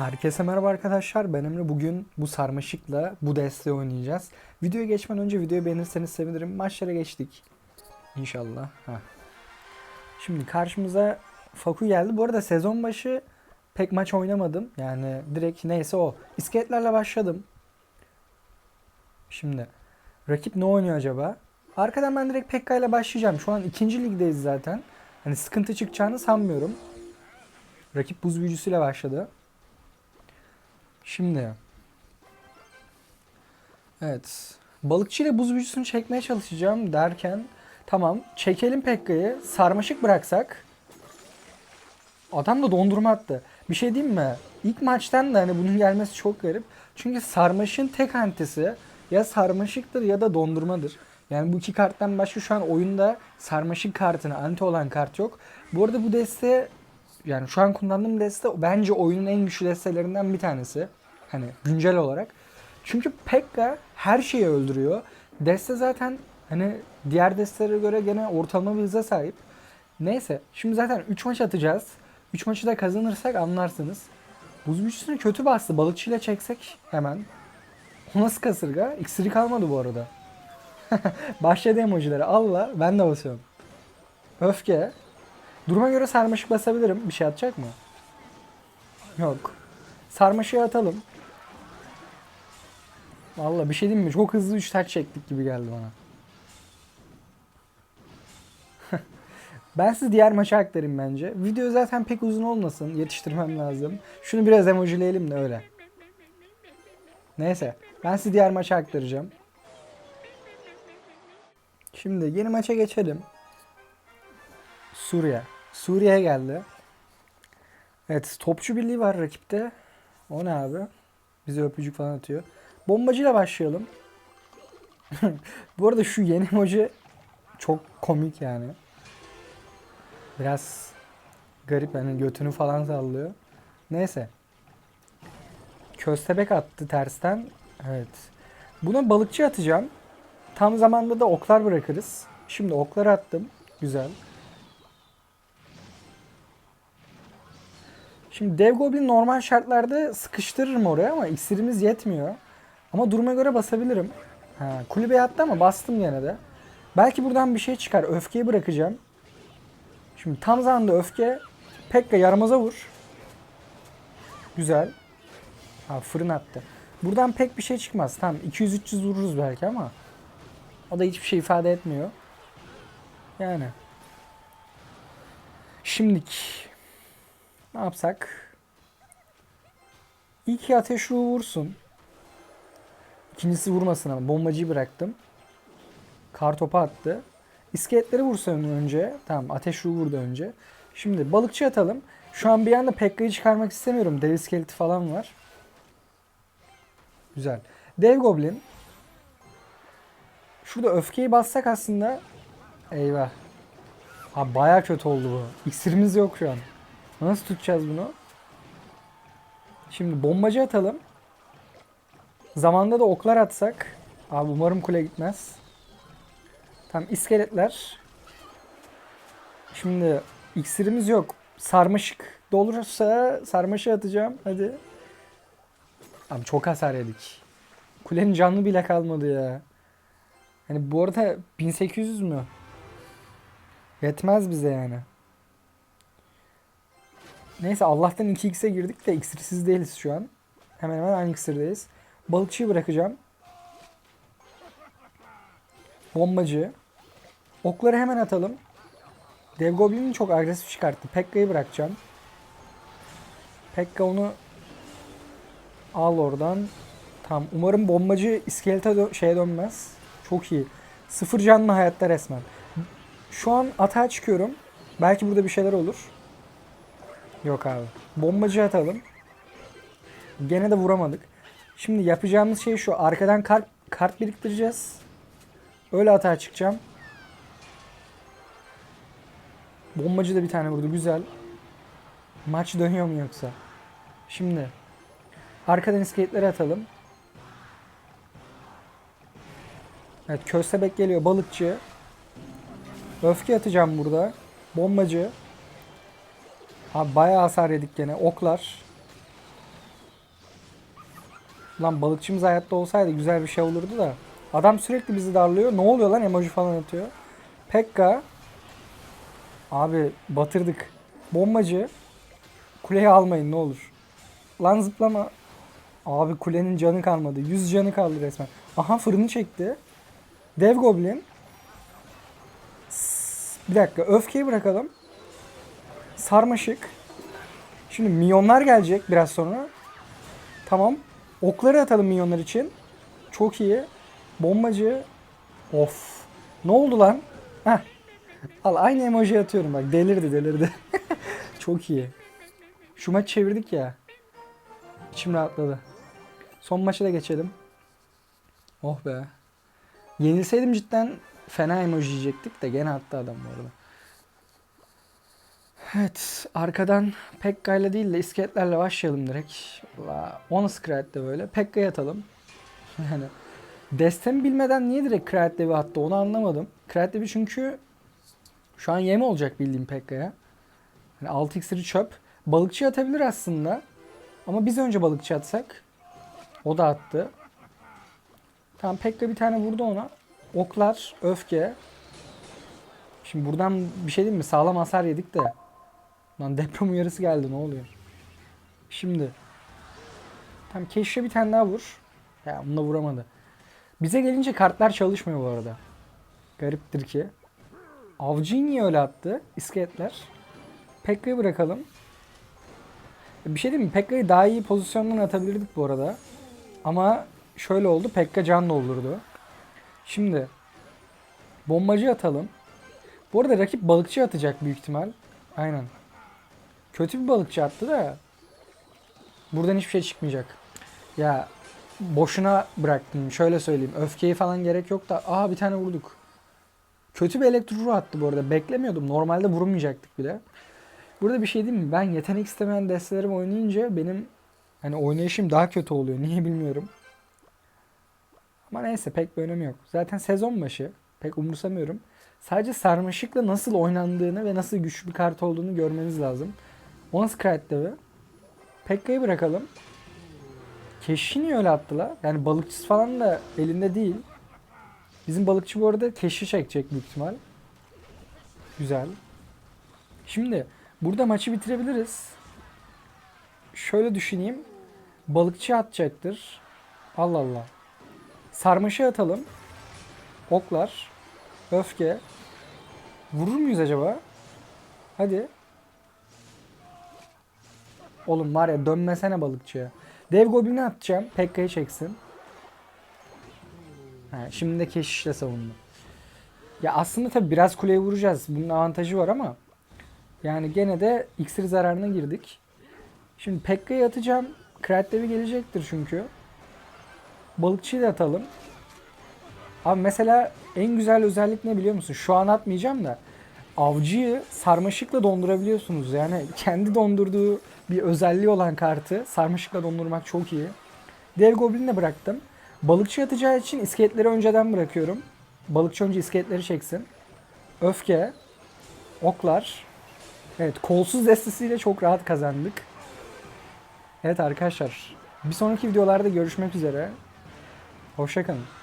Herkese merhaba arkadaşlar. Ben Emre. Bugün bu sarmaşıkla bu desteği oynayacağız. Videoya geçmeden önce videoyu beğenirseniz sevinirim. Maçlara geçtik. İnşallah. Heh. Şimdi karşımıza Faku geldi. Bu arada sezon başı pek maç oynamadım. Yani direkt neyse o. İskeletlerle başladım. Şimdi rakip ne oynuyor acaba? Arkadan ben direkt Pekka ile başlayacağım. Şu an ikinci ligdeyiz zaten. Hani sıkıntı çıkacağını sanmıyorum. Rakip buz büyücüsüyle başladı. Şimdi. Evet. Balıkçı ile buz büyücüsünü çekmeye çalışacağım derken tamam çekelim Pekka'yı sarmaşık bıraksak adam da dondurma attı. Bir şey diyeyim mi? İlk maçtan da hani bunun gelmesi çok garip. Çünkü sarmaşın tek antisi ya sarmaşıktır ya da dondurmadır. Yani bu iki karttan başka şu an oyunda sarmaşık kartına anti olan kart yok. Bu arada bu deste yani şu an kullandığım deste bence oyunun en güçlü destelerinden bir tanesi. Hani güncel olarak. Çünkü Pekka her şeyi öldürüyor. Deste zaten hani diğer destelere göre gene ortalama bir hıza sahip. Neyse şimdi zaten 3 maç atacağız. 3 maçı da kazanırsak anlarsınız. Buz büyücüsünü kötü bastı. Balıkçıyla çeksek hemen. O nasıl kasırga? İksiri kalmadı bu arada. Başladı emojileri. Allah ben de basıyorum. Öfke. Duruma göre sarmaşık basabilirim. Bir şey atacak mı? Yok. Sarmaşığı atalım. Vallahi bir şey diyeyim mi? Çok hızlı 3 taç çektik gibi geldi bana. ben size diğer maça aktarayım bence. Video zaten pek uzun olmasın. Yetiştirmem lazım. Şunu biraz emojileyelim de öyle. Neyse. Ben size diğer maça aktaracağım. Şimdi yeni maça geçelim. Suriye. Suriye geldi. Evet topçu birliği var rakipte. O ne abi? Bize öpücük falan atıyor. Bombacıyla başlayalım. Bu arada şu yeni emoji çok komik yani. Biraz garip yani götünü falan sallıyor. Neyse. Köstebek attı tersten. Evet. Buna balıkçı atacağım. Tam zamanda da oklar bırakırız. Şimdi okları attım. Güzel. Şimdi dev goblin normal şartlarda sıkıştırırım oraya ama iksirimiz yetmiyor. Ama duruma göre basabilirim. Ha, kulübeye attı ama bastım yine de. Belki buradan bir şey çıkar. Öfkeyi bırakacağım. Şimdi tam zamanda öfke. Pekka yaramaza vur. Güzel. Ha, fırın attı. Buradan pek bir şey çıkmaz. Tamam 200-300 vururuz belki ama. O da hiçbir şey ifade etmiyor. Yani. Şimdik. Ne yapsak? İlk ateş ruhu vursun. İkincisi vurmasın ama bombacıyı bıraktım. Kar topu attı. İskeletleri vursa önce. Tamam ateş ruhu vurdu önce. Şimdi balıkçı atalım. Şu an bir anda Pekka'yı çıkarmak istemiyorum. Dev iskeleti falan var. Güzel. Dev goblin. Şurada öfkeyi bassak aslında. Eyvah. Ha baya kötü oldu bu. İksirimiz yok şu an. Nasıl tutacağız bunu? Şimdi bombacı atalım. Zamanda da oklar atsak. Abi umarım kule gitmez. Tam iskeletler. Şimdi iksirimiz yok. Sarmaşık dolursa sarmaşığı atacağım. Hadi. Abi çok hasar yedik. Kulenin canlı bile kalmadı ya. Hani bu arada 1800 mü? Yetmez bize yani. Neyse Allah'tan 2x'e girdik de iksirsiz değiliz şu an. Hemen hemen aynı iksirdeyiz. Balıkçıyı bırakacağım. Bombacı. Okları hemen atalım. Dev Goblin'i çok agresif çıkarttı. Pekka'yı bırakacağım. Pekka onu al oradan. Tamam. Umarım bombacı iskelete dö- şeye dönmez. Çok iyi. Sıfır canlı hayatta resmen. Şu an atağa çıkıyorum. Belki burada bir şeyler olur. Yok abi. Bombacı atalım. Gene de vuramadık. Şimdi yapacağımız şey şu. Arkadan kart, kart biriktireceğiz. Öyle atağa çıkacağım. Bombacı da bir tane vurdu. Güzel. Maç dönüyor mu yoksa? Şimdi. Arkadan iskeletleri atalım. Evet köstebek geliyor. Balıkçı. Öfke atacağım burada. Bombacı. Abi bayağı hasar yedik gene. Oklar. Lan balıkçımız hayatta olsaydı güzel bir şey olurdu da. Adam sürekli bizi darlıyor. Ne oluyor lan emoji falan atıyor. Pekka. Abi batırdık. Bombacı. Kuleyi almayın ne olur. Lan zıplama. Abi kulenin canı kalmadı. 100 canı kaldı resmen. Aha fırını çekti. Dev Goblin. Bir dakika öfkeyi bırakalım. Sarmaşık. Şimdi milyonlar gelecek biraz sonra. Tamam. Okları atalım milyonlar için. Çok iyi. Bombacı. Of. Ne oldu lan? Heh. Al aynı emoji atıyorum bak. Delirdi delirdi. Çok iyi. Şu maç çevirdik ya. İçim rahatladı. Son maça da geçelim. Oh be. Yenilseydim cidden fena emoji yiyecektik de gene attı adam bu arada. Evet, arkadan Pekka ile değil de iskeletlerle başlayalım direkt. Valla, Onu Scrat'te böyle. Pekka'ya atalım. Yani destemi bilmeden niye direkt Kreativ'i attı onu anlamadım. Kreativi çünkü şu an yem olacak bildiğim Pekka'ya. Yani 6 iksiri çöp. Balıkçı atabilir aslında. Ama biz önce balıkçı atsak. O da attı. Tamam Pekka bir tane vurdu ona. Oklar, öfke. Şimdi buradan bir şey diyeyim mi? Sağlam hasar yedik de. Lan deprem uyarısı geldi ne oluyor? Şimdi. Tam keşfe bir tane daha vur. Ya bununla vuramadı. Bize gelince kartlar çalışmıyor bu arada. Gariptir ki. Avcıyı niye öyle attı? İskeletler. Pekka'yı bırakalım. Bir şey diyeyim mi? Pekka'yı daha iyi pozisyondan atabilirdik bu arada. Ama şöyle oldu. Pekka can doldurdu. Şimdi bombacı atalım. Bu arada rakip balıkçı atacak büyük ihtimal. Aynen. Kötü bir balıkçı attı da buradan hiçbir şey çıkmayacak. Ya boşuna bıraktım. Şöyle söyleyeyim. Öfkeyi falan gerek yok da aha bir tane vurduk. Kötü bir elektro attı bu arada. Beklemiyordum. Normalde vurmayacaktık bile. Burada bir şey diyeyim mi? Ben yetenek istemeyen destelerim oynayınca benim hani oynayışım daha kötü oluyor. Niye bilmiyorum. Ama neyse pek bir önemi yok. Zaten sezon başı. Pek umursamıyorum. Sadece sarmaşıkla nasıl oynandığını ve nasıl güçlü bir kart olduğunu görmeniz lazım. Dev'i. Pekka'yı bırakalım. Keşi niye öyle attılar? Yani balıkçısı falan da elinde değil. Bizim balıkçı bu arada keşi çekecek büyük ihtimal. Güzel. Şimdi burada maçı bitirebiliriz. Şöyle düşüneyim. Balıkçı atacaktır. Allah Allah. Sarmaşığı atalım. Oklar. Öfke. Vurur muyuz acaba? Hadi. Oğlum var ya dönmesene balıkçıya. Dev Goblin'i atacağım. Pekka'yı çeksin. Ha, şimdi de keşişle savundu. Ya aslında tabi biraz kuleye vuracağız. Bunun avantajı var ama yani gene de iksir zararına girdik. Şimdi Pekka'yı atacağım. Kratlevi gelecektir çünkü. Balıkçıyı da atalım. Abi mesela en güzel özellik ne biliyor musun? Şu an atmayacağım da avcıyı sarmaşıkla dondurabiliyorsunuz. Yani kendi dondurduğu bir özelliği olan kartı sarmaşıkla dondurmak çok iyi. Dev Goblin'i de bıraktım. Balıkçı atacağı için iskeletleri önceden bırakıyorum. Balıkçı önce iskeletleri çeksin. Öfke. Oklar. Evet kolsuz destesiyle çok rahat kazandık. Evet arkadaşlar. Bir sonraki videolarda görüşmek üzere. Hoşçakalın.